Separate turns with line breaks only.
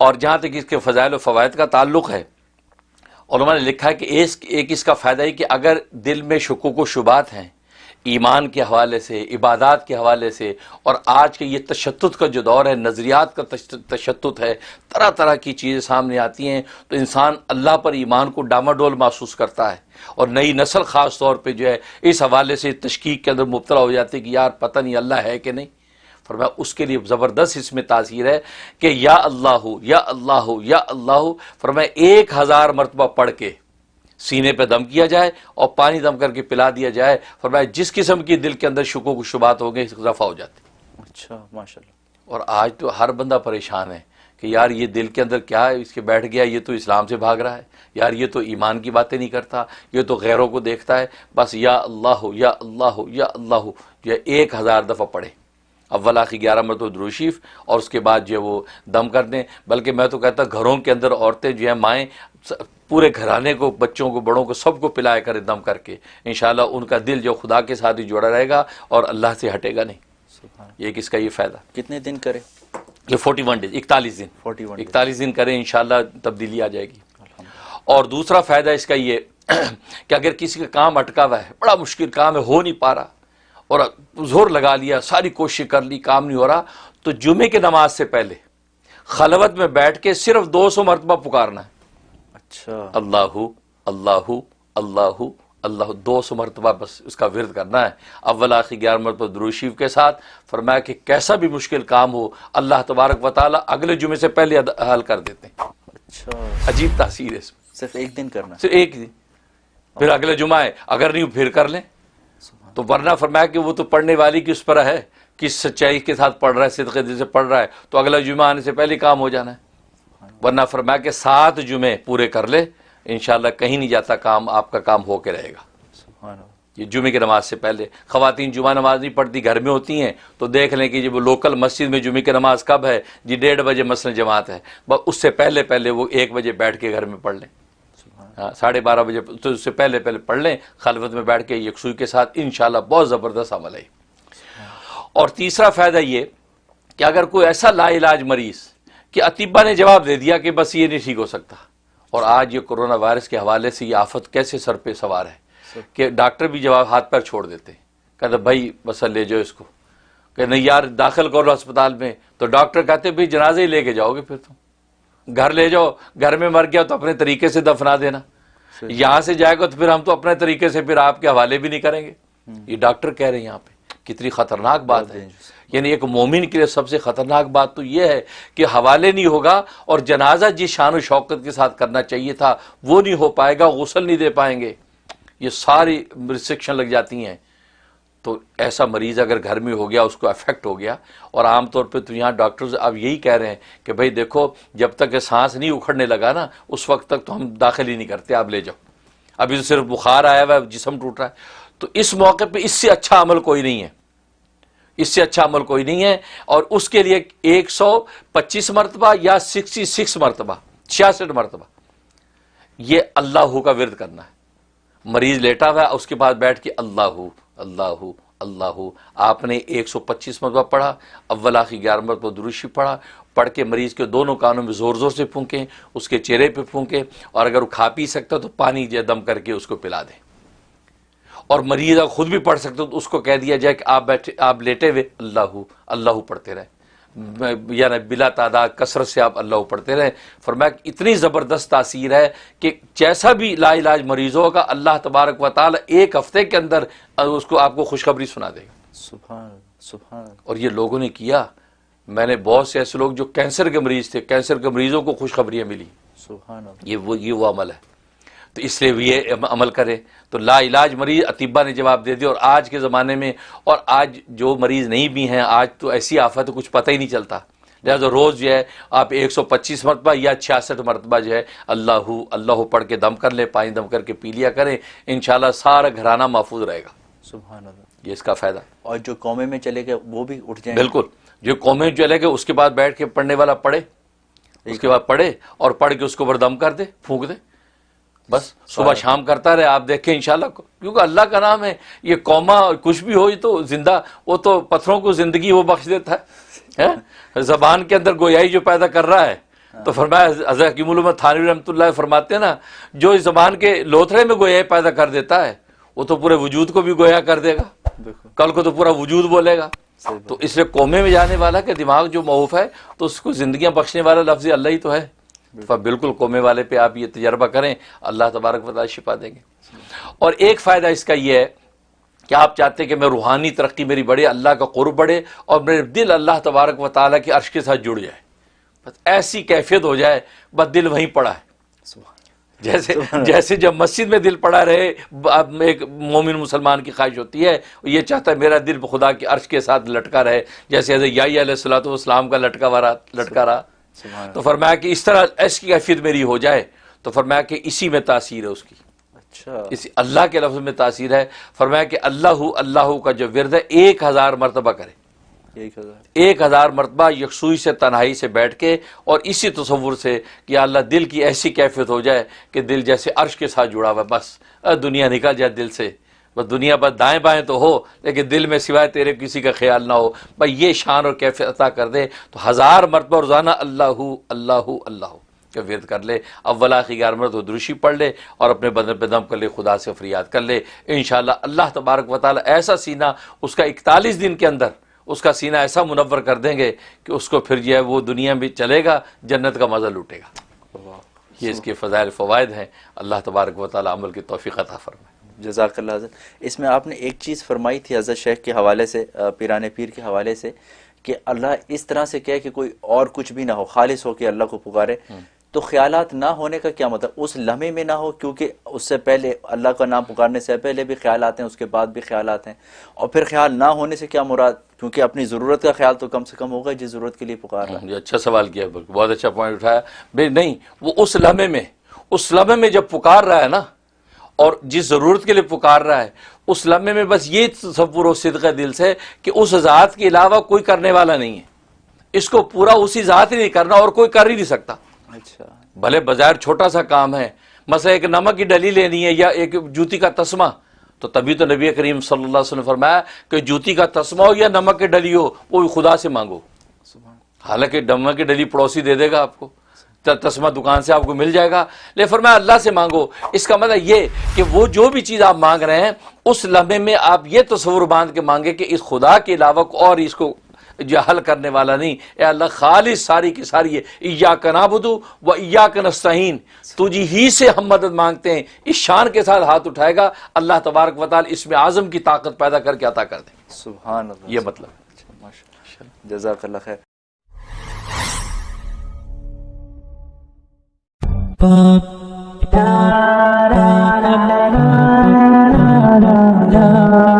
और जहाँ तक इसके फ़जाइल फ़वाद का ताल्लुक़ है और उन्होंने लिखा है कि एक एक इसका फ़ायदा है कि अगर दिल में शुकूक व शुबात हैं, ईमान के हवाले से, इबादत के हवाले से, और आज के ये तशद का जो दौर है, नज़रियात का तशद है तरह तरह की चीज़ें सामने आती हैं तो इंसान अल्लाह पर ईमान को डामाडोल महसूस करता है। और नई नस्ल ख़ास तौर पर जो है, इस हवाले से तशकीक के अंदर मुबतला हो जाती है कि यार पता नहीं अल्लाह है कि नहीं। फरमाया उसके लिए ज़बरदस्त इसमें तासीर है कि या अल्लाह या अल्लाह या अल्लाह फरमाया एक हज़ार मरतबा पढ़ के सीने पे दम किया जाए और पानी दम करके पिला दिया जाए। फरमाया जिस किस्म की दिल के अंदर शुको को शुबात हो गई रफा हो जाती।
अच्छा माशाल्लाह।
और आज तो हर बंदा परेशान है कि यार ये दिल के अंदर क्या है? इसके बैठ गया ये तो इस्लाम से भाग रहा है। यार ये तो ईमान की बातें नहीं करता ये तो गैरों को देखता है। बस या अल्लाह या अल्लाह या अल्लाह या एक हज़ार दफ़ा पढ़े। अव्वल आखिर ग्यारह मरतब द्रोशीफ और उसके बाद जो है वो दम कर दें। बल्कि मैं तो कहता घरों के अंदर औरतें जो है माएँ पूरे घराने को बच्चों को बड़ों को सबको पिलाया करे दम करके। इन उनका दिल जो खुदा के साथ ही जुड़ा रहेगा और अल्लाह से हटेगा नहीं। एक किसका ये फ़ायदा।
कितने दिन करें?
ये फोर्टी वन डेज़ इकतालीस दिन।
फोर्टी वन
इकतालीस दिन करें इन तब्दीली आ जाएगी। और दूसरा फ़ायदा इसका ये कि अगर किसी का काम अटका हुआ है बड़ा मुश्किल काम है हो नहीं पा रहा। और ज़ोर लगा लिया सारी कोशिश कर ली काम नहीं हो रहा। तो जुमे की नमाज़ से पहले खलवत में बैठ के सिर्फ़ दो सौ मरतबा पुकारना है।
अच्छा।
अल्लाह अल्लाह अल्लाह अल्लाह दो सौ मरतबा बस उसका विरद करना है। अव्वल आखिर ग्यारह मरतबा द्रुशीफ के साथ फरमाया कि कैसा भी मुश्किल काम हो अल्लाह तबारक वाली अगले जुमे से पहले हल कर देते हैं।
अच्छा।
अजीब तासीर है इसमें।
सिर्फ़ एक दिन करना
सिर्फ़ एक दिन। फिर अगले जुमा है अगर नहीं फिर कर लें। तो वरना फरमाया कि वो तो पढ़ने वाली की उस पर है? किस सच्चाई के साथ पढ़ रहा है सिद्के दिल से पढ़ रहा है? तो अगला जुमा आने से पहले काम हो जाना है। वरना फरमाया कि सात जुमे पूरे कर ले इनशाला कहीं नहीं जाता काम आपका काम होके रहेगा। ये जुमे की नमाज़ से पहले। खातन जुमा नमाज़ नहीं पढ़ती घर में होती हैं तो देख लें कि जब लोकल मस्जिद में जुमे की नमाज़ कब है? जी डेढ़ बजे मसल जमात है। बस उससे पहले पहले वो एक बजे बैठ के घर में पढ़ लें। हाँ साढ़े बारह बजे तो उससे पहले पहले पढ़ लें। खलवत में बैठ के यकसुई के साथ इन बहुत ज़बरदस्त अमल है। और तीसरा फ़ायदा ये कि अगर कोई ऐसा लाइलाज मरीज़ कि अतीबा ने जवाब दे दिया कि बस ये नहीं ठीक हो सकता। और आज ये कोरोना वायरस के हवाले से ये आफत कैसे सर पे सवार है कि डॉक्टर भी जवाब हाथ पैर छोड़ देते। कहते भाई बस ले जाओ इसको। कि नहीं यार दाखिल करो अस्पताल में। तो डॉक्टर कहते भाई जनाजे ही लेके जाओगे फिर तुम घर ले जाओ घर में मर गया तो अपने तरीके से दफना देना। यहाँ से जाएगा तो फिर हम तो अपने तरीके से फिर आपके हवाले भी नहीं करेंगे। ये डॉक्टर कह रहे हैं यहाँ पे कितनी खतरनाक बात है। यानी एक मोमिन के लिए सबसे खतरनाक बात तो यह है कि हवाले नहीं होगा और जनाजा जिस शान शौकत के साथ करना चाहिए था वो नहीं हो पाएगा गसल नहीं दे पाएँगे। ये सारी रिस्ट्रिक्शन लग जाती हैं। तो ऐसा मरीज़ अगर घर में हो गया, उसको अफेक्ट हो गया, और आमतौर पे तो यहाँ डॉक्टर्स अब यही कह रहे हैं कि भाई देखो, जब तक सांस नहीं उखड़ने लगा ना, उस वक्त तक तो हम दाखिल ही नहीं करते, आप ले जाओ। अभी तो सिर्फ़ बुखार आया हुआ है, जिसम टूट रहा है। तो इस मौके पर इससे अच्छा अमल कोई नहीं है। इससे अच्छा अमल कोई नहीं है, और उसके लिए 125 मरतबा या 66 मरतबा, छियासठ मरतबा, ये अल्लाह का विरद करना है। मरीज़ लेटा हुआ उसके बाद बैठ के अल्लाह। अल्लाह अल्लाह। आपने 125 मरतबा पढ़ा, अव्वल, आखिर ग्यारह मरतबा दुरुशी पढ़ा। पढ़ के मरीज़ के दोनों कानों में ज़ोर ज़ोर से फूकें, उसके चेहरे पे फूकें, और अगर वो खा पी सकता तो पानी दम करके उसको पिला दें। और मरीज़ अगर खुद भी पढ़ सकते तो उसको कह दिया जाए कि आप बैठे, आप लेटे हुए, अल्लाह अल्लाह पढ़ते रहे। या बिला तादाद कसरत से आप अल्लाह पढ़ते रहे। फरमाया इतनी ज़बरदस्त तासीर है कि जैसा भी लाइलाज मरीज़ होगा अल्लाह तबारक व ताल एक हफ़्ते के अंदर उसको आपको खुशखबरी सुना देगा।
सुबह सुबह
और ये लोगों ने किया। मैंने बहुत से ऐसे लोग जो कैंसर के मरीज़ थे कैंसर के मरीजों को खुशखबरियाँ मिली।
सुबह
ये वो ये वो अमल है। तो इसलिए भी ये अमल करें। तो ला इलाज मरीज़ अतीबा ने जवाब दे दिया और आज के ज़माने में और आज जो मरीज़ नहीं भी हैं आज तो ऐसी आफत कुछ पता ही नहीं चलता। लिहाजा रोज़ जो है आप 125 मरतबा या छियासठ मरतबा जो है अल्लाह अल्लाह पढ़ के दम कर ले पानी दम करके पी लिया करें इन सारा घराना महफूज रहेगा।
सुबह
ये इसका फ़ायदा।
और जो कौमे में चले गए वो भी उठ जाए
बिल्कुल। जो कौमे में चले गए उसके बाद बैठ के पढ़ने वाला पढ़े उसके बाद पढ़े और पढ़ के उसके ऊपर दम कर दे फूक दे। बस सुबह शाम करता रहे आप देखें इंशाल्लाह क्योंकि अल्लाह का नाम है ये कौमा कुछ भी हो तो ज़िंदा वो तो पत्थरों को ज़िंदगी वो बख्श देता है, है? जबान के अंदर गोयाई जो पैदा कर रहा है तो फरमाया हज़रत हकीमुल थानवी रहमतुल्लाह फरमाते हैं ना जो इस जबान के लोथड़े में गोयाई पैदा कर देता है वो तो पूरे वजूद को भी गोया कर देगा। कल को तो पूरा वजूद बोलेगा। तो इसलिए कोमे में जाने वाला के दिमाग जो मऊफ है तो उसको जिंदगियाँ बख्शने वाला लफ्ज अल्लाह ही तो है। बिल्कुल। कोमे वाले पे आप ये तजर्बा करें अल्लाह तबारक वाली शिफा देंगे। और एक फ़ायदा इसका ये है कि आप चाहते हैं कि मैं रूहानी तरक्की मेरी बढ़े अल्लाह का कुर्ब बढ़े और मेरे दिल अल्लाह तबारक व ताली के अर्श के साथ जुड़ जाए। बस ऐसी कैफियत हो जाए बस दिल वहीं पड़ा है। जैसे जैसे जब मस्जिद में दिल पड़ा रहे अब एक मोमिन मुसलमान की ख्वाहिश होती है ये चाहता है मेरा दिल खुदा के अर्श के साथ लटका रहे जैसे याई सलाम का लटका वारा लटका रहा। तो फरमाया कि इस तरह ऐसी कैफियत मेरी हो जाए तो फरमाया कि इसी में तासीर है उसकी।
अच्छा।
इसी अल्लाह के लफ्ज़ में तासीर है। फरमाया कि अल्लाह अल्लाह का जो विरद है एक हज़ार मरतबा करे।
एक हज़ार।
एक हज़ार मरतबा यकसुई से तन्हाई से बैठ के और इसी तस्वुर से कि अल्लाह दिल की ऐसी कैफियत हो जाए कि दिल जैसे अर्श के साथ जुड़ा हुआ बस। दुनिया निकल जाए दिल से। बस दुनिया बस दाएँ बाएँ तो हो लेकिन दिल में सिवाय तेरे किसी का ख्याल ना हो। भाई ये शान और कैफियत अता कर दे तो हज़ार मरतबा रोज़ाना अल्लाह अल्लाह अल्लाह। का विरद कर ले अव्वल आखिर ग्यारह मरत दुरुशी पढ़ ले और अपने बदन पे दम कर ले खुदा से फरियाद कर ले। इन अल्लाह तबारक व ताली ऐसा सीना उसका इकतालीस दिन के अंदर उसका सीना ऐसा मुनवर कर देंगे कि उसको फिर जो है वो दुनिया में चलेगा जन्नत का मज़ा लूटेगा। ये इसके फ़जाइल फ़वाद हैं। अल्लाह तबारक व ताली अमल की तौफ़ी अता फरमाए।
जजाकल्ला हज़रत इसमें आपने एक चीज़ फरमाई थी हज़रत शेख के हवाले से पीराने पीर के हवाले से कि अल्लाह इस तरह से कहे कि कोई और कुछ भी ना हो खालिश हो कि अल्लाह को पुकारे। तो ख्यालात ना होने का क्या मतलब? उस लम्हे में ना हो क्योंकि उससे पहले अल्लाह का नाम पुकारने से पहले भी ख्याल आते हैं उसके बाद भी ख्याल आते हैं। और फिर ख्याल ना होने से क्या मुराद? क्योंकि अपनी ज़रूरत का ख्याल तो कम से कम होगा जिस ज़रूरत के लिए पुकार रहा। है
ये अच्छा सवाल किया बहुत अच्छा पॉइंट उठाया। भाई नहीं वो उस लम्हे में उस लम्हे में जब पुकार रहा है ना और जिस ज़रूरत के लिए पुकार रहा है उस लम्हे में बस ये तस्वुर हो सिद्क दिल से कि उस ज़ात के अलावा कोई करने वाला नहीं है। इसको पूरा उसी ज़ात ही नहीं करना और कोई कर ही नहीं सकता।
अच्छा।
भले बाज़ार छोटा सा काम है मसला एक नमक की डली लेनी है या एक जूती का तस्मा तो तभी तो नबी करीम सल्लल्लाहु अलैहि वसल्लम ने फरमाया कि जूती का तस्मा हो या नमक की डली हो वो भी खुदा से मांगो। हालाँकि नमक की डली पड़ोसी दे देगा आपको। तस्मा दुकान से आपको मिल जाएगा। लेकिन फरमाया अल्लाह से मांगो। इसका मतलब ये कि वो जो भी चीज़ आप मांग रहे हैं उस लम्हे में आप ये तस्वुर बाँध के मांगे कि इस खुदा के अलावा और इसको जो हल करने वाला नहीं। ए अल्लाह खालिस सारी की सारी है इया कनाबुदू व इया नस्तहीन। तुझी ही से हम मदद मांगते हैं। इस शान के साथ हाथ उठाएगा। अल्लाह तबारक वताल इसमें आज़म की ताकत पैदा करके अता कर दे।
अल्लाह।
ये मतलब।
अच्छा, da da da
da da